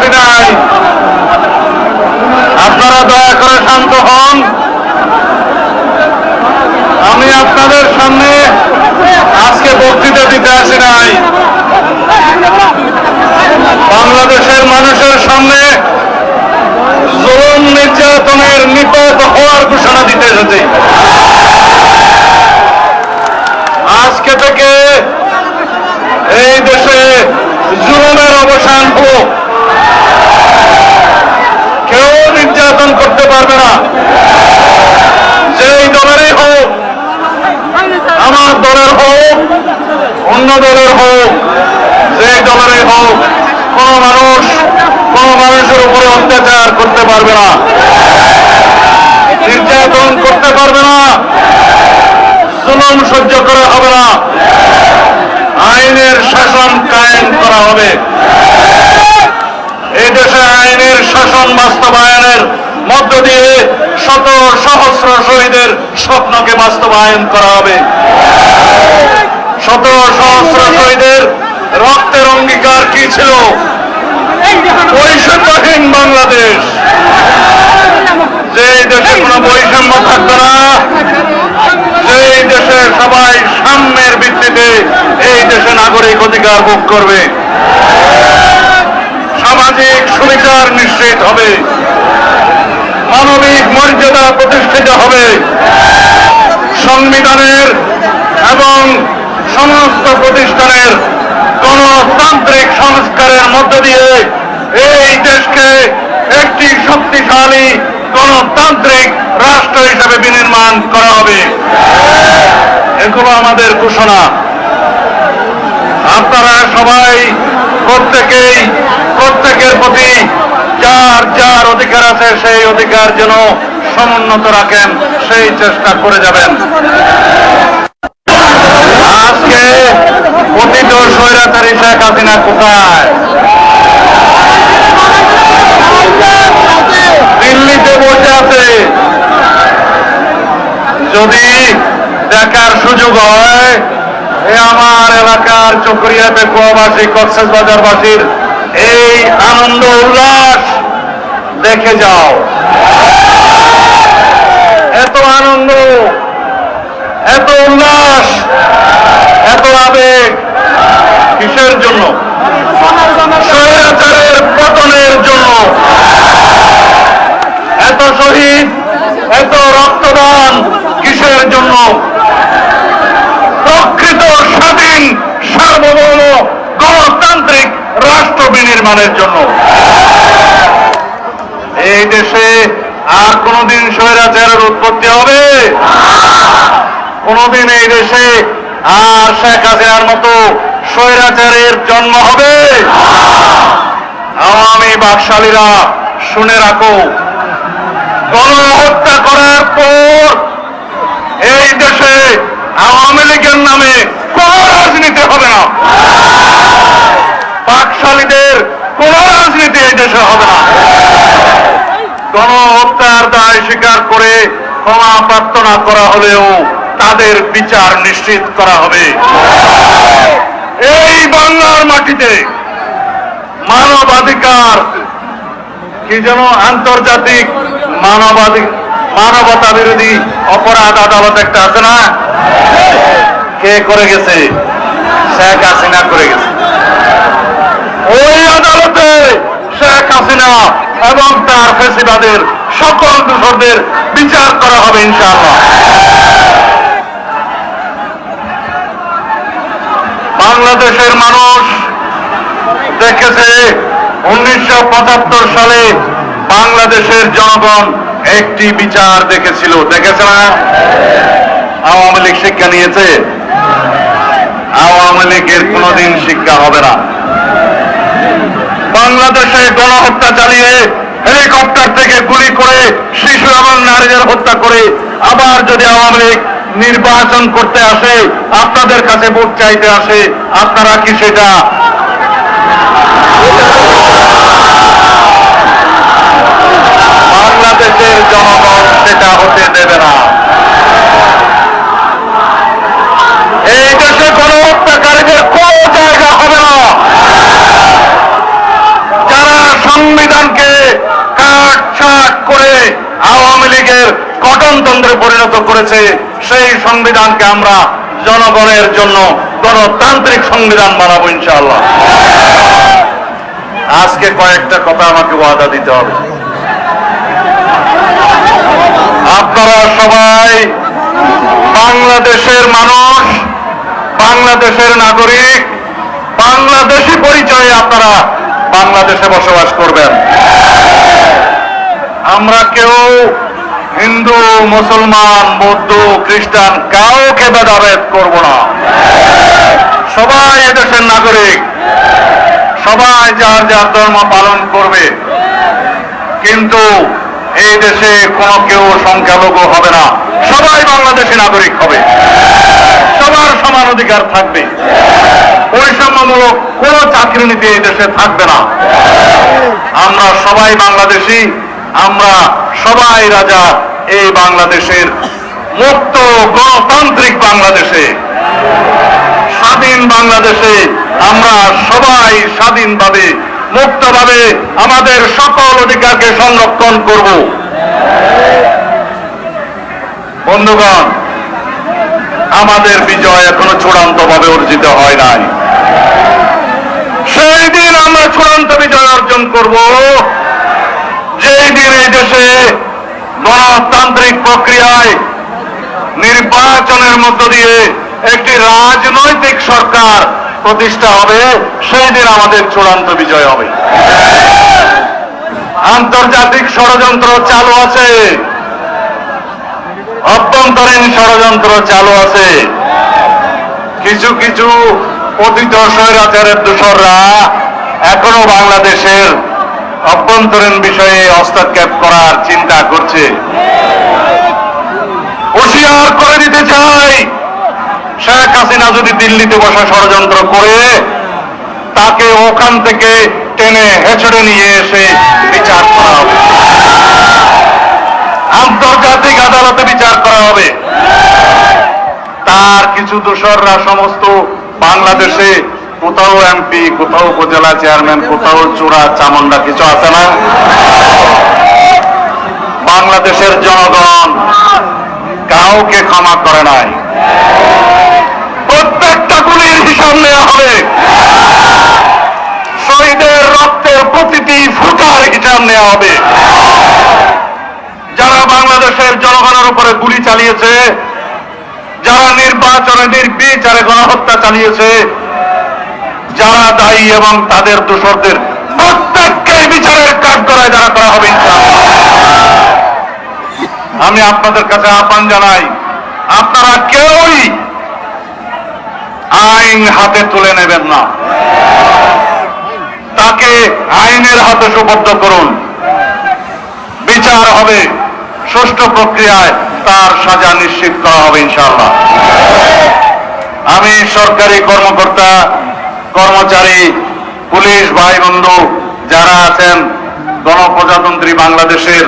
আসি নাই। আপনারা দয়া করে শান্ত হন। আমি আপনাদের সামনে আজকে বক্তৃতা দিতে আসি নাই। বাংলাদেশের মানুষের সামনে জুলুম নির্যাতনের নিপাত হওয়ার ঘোষণা দিতে এসেছি আজকে থেকে এই দেশে জুলুমের অবসান হোক কেউ নির্যাতন করতে পারবে না যেই দলেরই হোক আমার দলের হোক অন্য দলের হোক যে দলেরই হোক কোন মানুষ কোন মানুষের উপরে অত্যাচার করতে পারবে না। নির্যাতন করতে পারবে না। জুলুম সহ্য করা হবে না। আইনের শাসন কায়েম করা হবে। এই দেশে আইনের শাসন বাস্তবায়নের মধ্য দিয়ে শত সহস্র শহীদের স্বপ্নকে বাস্তবায়ন করা হবে। শত সহস্র শহীদের রক্তের অঙ্গীকার কি ছিল? বৈষম্যহীন বাংলাদেশ। যে এই দেশে কোনো বৈষম্য থাকবে না যে এই দেশে সবাই সাম্যের ভিত্তিতে এই দেশে নাগরিক অধিকার ভোগ করবে। সামাজিক সুবিচার নিশ্চিত হবে। মানবিক মর্যাদা প্রতিষ্ঠিত হবে। সংবিধানের এবং সমস্ত প্রতিষ্ঠানের গণতান্ত্রিক সংস্কারের মধ্য দিয়ে এই দেশকে একটি শক্তিশালী গণতান্ত্রিক রাষ্ট্র হিসেবে বিনির্মাণ করা হবে এগুলো আমাদের ঘোষণা। আপনারা সবাই প্রত্যেকেই, প্রত্যেকের প্রতি যার যার অধিকার আছে, সেই অধিকার যেন সমুন্নত রাখেন, সেই চেষ্টা করে যাবেন। আজকে পতিত স্বৈরাচারী শেখ হাসিনা কোথায় দিল্লিতে বসে আছে যদি এ আমার এলাকার চকরিয়া বেকুয়াবাসী কক্সেস বাজারবাসীর এই আনন্দ উল্লাস, দেখে যাও। এত আনন্দ, এত উল্লাস, এত আবেগ কিসের জন্য স্বৈরাচারের পতনের জন্য এত শহীদ এত রক্তদান কিসের জন্য প্রকৃত স্বাধীন সার্বভৌম গণতান্ত্রিক রাষ্ট্র বিনির্মাণের জন্য এই দেশে আর কোনদিন স্বৈরাচারের উৎপত্তি হবে কোনদিন এই দেশে আর শেখ হাসিনার মতো স্বৈরাচারের জন্ম হবে? আওয়ামী বাকশালীরা শুনে রাখো, গণহত্যা করার পর এই দেশে আওয়ামী লীগের নামে কোন রাজনীতি হবে না। পাকশালীদের কোন রাজনীতি এই দেশে হবে না। গণহত্যার দায় স্বীকার করে ক্ষমা প্রার্থনা করা হলেও তাদের বিচার নিশ্চিত করা হবে। এই বাংলার মাটিতে মানবাধিকার কি যেন আন্তর্জাতিক মানবাধিক মানবতা বিরোধী অপরাধ আদালত একটা আছে না? কে করে গেছে? শেখ হাসিনা করে গেছে। ওই আদালতে শেখ হাসিনা এবং তার ফেসিবাদের সকল দোষরদের বিচার করা হবে ইনশাআল্লাহ। বাংলাদেশের মানুষ দেখেছে উনিশশো পঁচাত্তর সালে বাংলাদেশের জনগণ একটি বিচার দেখেছিল। দেখেছে না? আওয়ামী লীগ শিক্ষা নিয়েছে। আওয়ামী লীগের কোনোদিন শিক্ষা হবে না। বাংলাদেশে গণহত্যা চালিয়ে হেলিকপ্টার থেকে গুলি করে শিশু এবং নারীদের হত্যা করে আবার যদি আওয়ামী লীগ নির্বাচন করতে আসে, আপনাদের কাছে ভোট চাইতে আসে, আপনারা কি সেটা? বাংলাদেশের জনগণ সেটা হতে দেবে না। এই দেশে কোনো হত্যাকারীদের কোন জায়গা হবে না। যারা সংবিধানকে কাট করে আওয়ামী লীগের কটন তন্ত্রে পরিণত করেছে সেই সংবিধানকে আমরা জনগণের জন্য গণতান্ত্রিক সংবিধান বানাবো ইনশাআল্লাহ। আজকে কয়েকটা কথা আমাকে ওয়াদা দিতে হবে। আপনারা সবাই বাংলাদেশের মানুষ, বাংলাদেশের নাগরিক, বাংলাদেশি পরিচয়ে আপনারা বাংলাদেশে বসবাস করবেন। আমরা কেউ হিন্দু, মুসলমান, বৌদ্ধ, খ্রিস্টান কাউকে ভেদাভেদ করব না। সবাই এদেশের নাগরিক। সবাই যার যার ধর্ম পালন করবে। কিন্তু এই দেশে কোনো কেউ সংখ্যালঘু হবে না। সবাই বাংলাদেশি নাগরিক হবে। সবার সমান অধিকার থাকবে। বৈষম্যমূলক কোন চাকরি নীতি এই দেশে থাকবে না। আমরা সবাই বাংলাদেশি। আমরা সবাই রাজা এই বাংলাদেশের মুক্ত গণতান্ত্রিক বাংলাদেশে, স্বাধীন বাংলাদেশে আমরা সবাই স্বাধীনভাবে, মুক্তভাবে আমাদের সকল অধিকারকে সংরক্ষণ করব। বন্ধুগণ, আমাদের বিজয় এখনও চূড়ান্ত ভাবে অর্জিত হয় নাই। সেই দিন আমরা চূড়ান্ত বিজয় অর্জন করব। যেই দিন এই দেশে গণতান্ত্রিক প্রক্রিয়ায় নির্বাচনের মধ্য দিয়ে একটি রাজনৈতিক সরকার প্রতিষ্ঠা হবে, সেই দিন আমাদের চূড়ান্ত বিজয় হবে। আন্তর্জাতিক ষড়যন্ত্র চালু আছে। অভ্যন্তরীণ ষড়যন্ত্র চালু আছে। কিছু কিছু অতীত স্বৈরাচারের দূষররা এখনও বাংলাদেশের অভ্যন্তরীণ বিষয়ে হস্তক্ষেপ করার চিন্তা করছে। হুঁশিয়ার করে দিতে চাই। শেখ হাসিনা যদি দিল্লিতে বসে ষড়যন্ত্র করে, তাকে ওখান থেকে টেনে হেঁচড়ে নিয়ে এসে বিচার করা হবে। আন্তর্জাতিক আদালতে বিচার করা হবে। তার কিছু দোসররা সমস্ত বাংলাদেশে কোথাও এমপি, কোথাও উপজেলা চেয়ারম্যান, কোথাও চূড়া চামুন্ডা কিছু আছে না? বাংলাদেশের জনগণ কাউকে ক্ষমা করে নাই। প্রত্যেকটা গুলির হিসাব নেওয়া হবে। শহীদের রক্তের প্রতিটি ফুটার হিসাব নেওয়া হবে। যারা বাংলাদেশের জনগণের উপরে গুলি চালিয়েছে, যারা নির্বাচনে নির্বিচারে গণহত্যা চালিয়েছে যারা দায়ী এবং তাদের দোষরদের প্রত্যেককে বিচারের কাঠগড়ায় যারা করা হবে আমি আপনাদের কাছে আহ্বান জানাই, আপনারা কেউই আইন হাতে তুলে নেবেন না। তাকে আইনের হাতে সুবদ্ধ করুন। বিচার হবে, সুষ্ঠু প্রক্রিয়ায় তার সাজা নিশ্চিত করা হবে ইনশাআল্লাহ। আমি সরকারি কর্মকর্তা কর্মচারী, পুলিশ ভাই, বন্ধু, যারা আছেন, গণপ্রজাতন্ত্রী বাংলাদেশের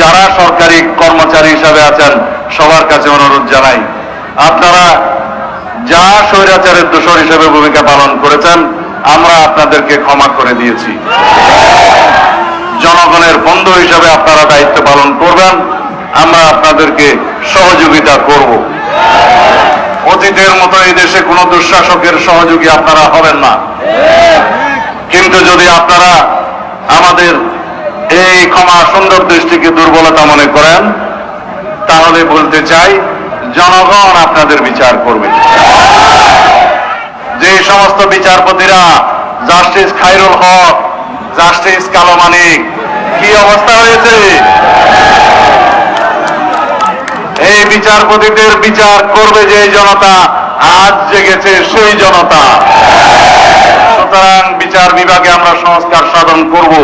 যারা সরকারি কর্মচারী হিসাবে আছেন, সবার কাছে অনুরোধ জানাই। আপনারা যা স্বৈরাচারের দোষর হিসেবে ভূমিকা পালন করেছেন, আমরা আপনাদেরকে ক্ষমা করে দিয়েছি। জনগণের বন্ধু হিসাবে আপনারা দায়িত্ব পালন করবেন, আমরা আপনাদেরকে সহযোগিতা করব। অতীতের মতো এই দেশে কোনো দুঃশাসকের সহযোগী আপনারা হবেন না। কিন্তু যদি আপনারা আমাদের এই ক্ষমা সুন্দর দৃষ্টিকে দুর্বলতা মনে করেন, তাহলে বলতে চাই, জনগণ আপনাদের বিচার করবে। যে সমস্ত বিচারপতিরা, জাস্টিস খাইরুল হক, জাস্টিস কালো মানিক, কি অবস্থা হয়েছে? এই বিচারপতিদের বিচার করবে যে জনতা, আজ জেগেছে সেই জনতা। সুতরাং বিচার বিভাগে আমরা সংস্কার সাধন করব।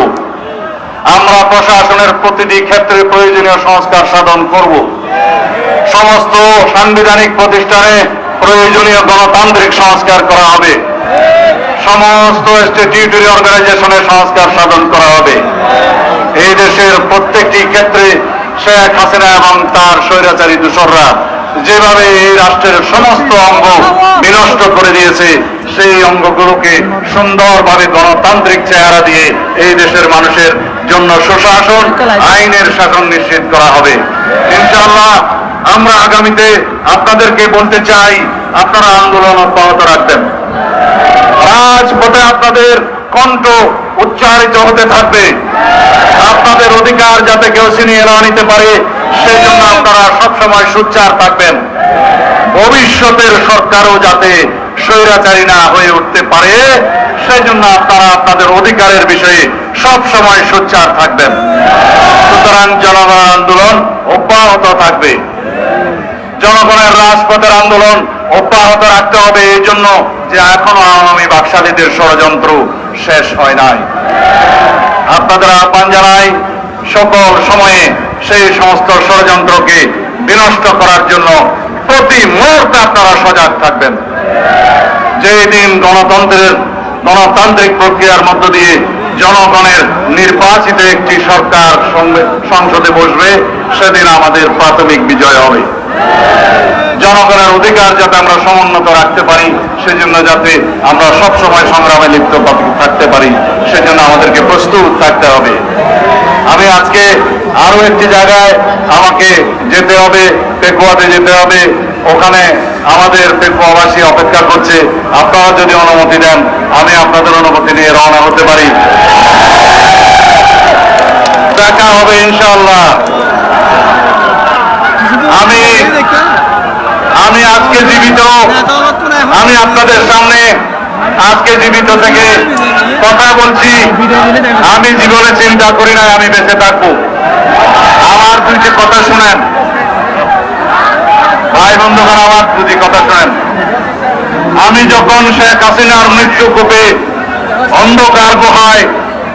আমরা প্রশাসনের প্রতিটি ক্ষেত্রে প্রয়োজনীয় সংস্কার সাধন করব। সমস্ত সাংবিধানিক প্রতিষ্ঠানে প্রয়োজনীয় গণতান্ত্রিক সংস্কার করা হবে। সমস্ত স্ট্যাটিউটরি অর্গানাইজেশনের সংস্কার সাধন করা হবে। এই দেশের প্রত্যেকটি ক্ষেত্রে শেখ হাসিনা এবং তার স্বৈরাচারী দূষররা যেভাবে এই রাষ্ট্রের সমস্ত অঙ্গ বিনষ্ট করে দিয়েছে, সেই অঙ্গগুলোকে সুন্দরভাবে গণতান্ত্রিক চেহারা দিয়ে এই দেশের মানুষের জন্য সুশাসন, আইনের শাসন নিশ্চিত করা হবে। ইনশাআল্লাহ, আমরা আগামীতে আপনাদেরকে বলতে চাই, আপনারা আন্দোলন অব্যাহত রাখবেন। রাজপথে আপনাদের কণ্ঠ উচ্চারিত হতে থাকবে। আপনাদের অধিকার যাতে কেউ ছিনিয়ে না নিতে পারে সেই জন্য আপনারা সবসময় সোচ্চার থাকবেন। ভবিষ্যতের সরকারও যাতে স্বৈরাচারী না হয়ে উঠতে পারে সেই জন্য আপনারা আপনাদের অধিকারের বিষয়ে সব সময় সোচ্চার থাকবেন। সুতরাং জনগণ আন্দোলন অব্যাহত থাকবে। জনগণের রাজপথের আন্দোলন অব্যাহত রাখতে হবে, এই জন্য যে এখনও আওয়ামী বাকশালীদের ষড়যন্ত্র শেষ হয় নাই। আপনাদের আহ্বান জানাই, সকল সময়ে সেই সমস্ত ষড়যন্ত্রকে বিনষ্ট করার জন্য প্রতি মুহূর্তে আপনারা সজাগ থাকবেন। যেই দিন গণতন্ত্রের গণতান্ত্রিক প্রক্রিয়ার মধ্য দিয়ে জনগণের নির্বাচিত একটি সরকার সংসদে বসবে, সেদিন আমাদের প্রাথমিক বিজয় হবে। জনগণের অধিকার যাতে আমরা সমুন্নত রাখতে পারি, সেজন্য যাতে আমরা সব সময় সংগ্রামে লিপ্ত থাকতে পারি, সেজন্য আমাদেরকে প্রস্তুত থাকতে হবে। আমি আজকে আরও একটি জায়গায় আমাকে যেতে হবে, পেকুয়াতে যেতে হবে। ওখানে আমাদের পেকুয়াবাসী অপেক্ষা করছে। আপনারা যদি অনুমতি দেন, আমি আপনাদের অনুমতি নিয়ে রওনা হতে পারি। দেখা হবে ইনশাআল্লাহ। আমি আমি আজকে জীবিত। আমি আপনাদের সামনে আজকে জীবিত থেকে কথা বলছি। আমি জীবনে চিন্তা করি না আমি বেঁচে থাকব। আমার দুইটি কথা শুনেন। ভাই বন্ধুগণ, আমার দুটি কথা শুনেন। আমি যখন শেখ হাসিনার মৃত্যু কোপে অন্ধকার গুহায়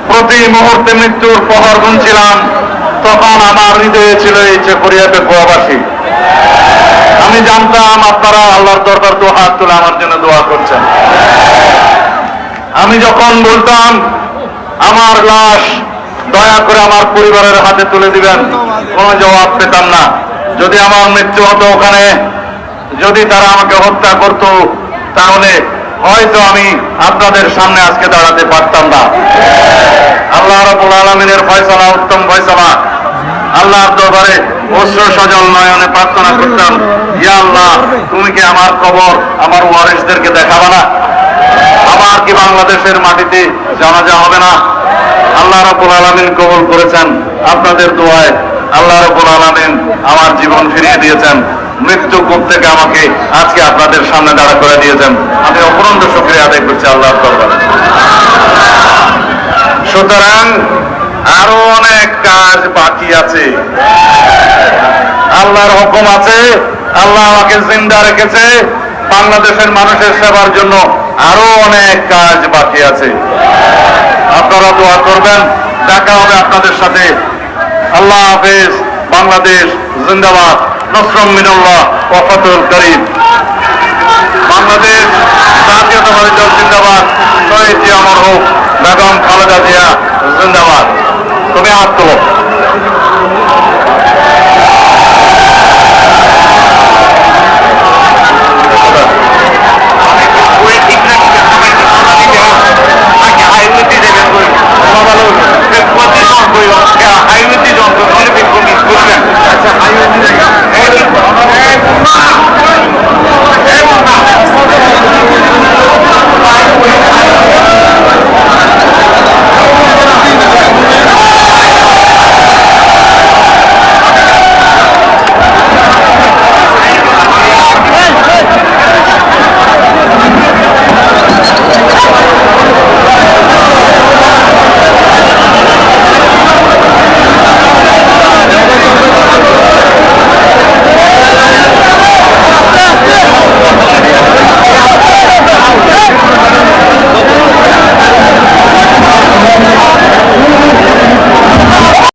প্রতি মুহূর্তে মৃত্যুর প্রহর গুনছিলাম তখন আমার হৃদয়ে ছিল এই চেকরিয়া পেকুয়াবাসী আমি জানতাম আপনারা আল্লাহর দরবার দু হাত তুলে আমার জন্য দোয়া করছেন। আমি যখন বলতাম, আমার লাশ দয়া করে আমার পরিবারের হাতে তুলে দিবেন, কোনো জবাব পেতাম না। যদি আমার মৃত্যু হতো ওখানে, যদি তারা আমাকে হত্যা করত, তাহলে হয়তো আমি আপনাদের সামনে আজকে দাঁড়াতে পারতাম না। আল্লাহ রবুল আলমিনের ফয়সালা, উত্তম ফয়সালা। আল্লাহর দরবারে অশ্র সজল নয়নে প্রার্থনা করতাম, ইয়া আল্লাহ, তুমি কি আমার কবর, আমার ওয়ারিসদেরকে দেখাবা না? আমার কি বাংলাদেশের মাটিতে জানাজা হবে না? আল্লাহ রাব্বুল আলামিন কবুল করেছেন। আপনাদের দোয়ায় আল্লাহ রাব্বুল আলামিন আমার জীবন ফিরিয়ে দিয়েছেন। মৃত্যু কূপ থেকে আমাকে আজকে আপনাদের সামনে দাঁড়া করে দিয়েছেন। আমি অপরন্ত শুক্রিয়া আদায় করছি আল্লাহর দরবারে। সুতরাং আরও অনেক কাজ বাকি আছে। আল্লাহর হুকুম আছে, আল্লাহ আমাকে জিন্দা রেখেছে, বাংলাদেশের মানুষের সেবার জন্য আরও অনেক কাজ বাকি আছে। আপনারা দোয়া করবেন, দেখা হবে আপনাদের সাথে। আল্লাহ হাফেজ, বাংলাদেশ জিন্দাবাদ। নসরম মিনুল্লাহ ওয়াফাতুল করিম। বাংলাদেশ জাতীয়তাবাদী দল জিন্দাবাদ। শহীদ জিয়া মরহুম বেগম খালেদা জিয়া জিন্দাবাদ। তুমি হাত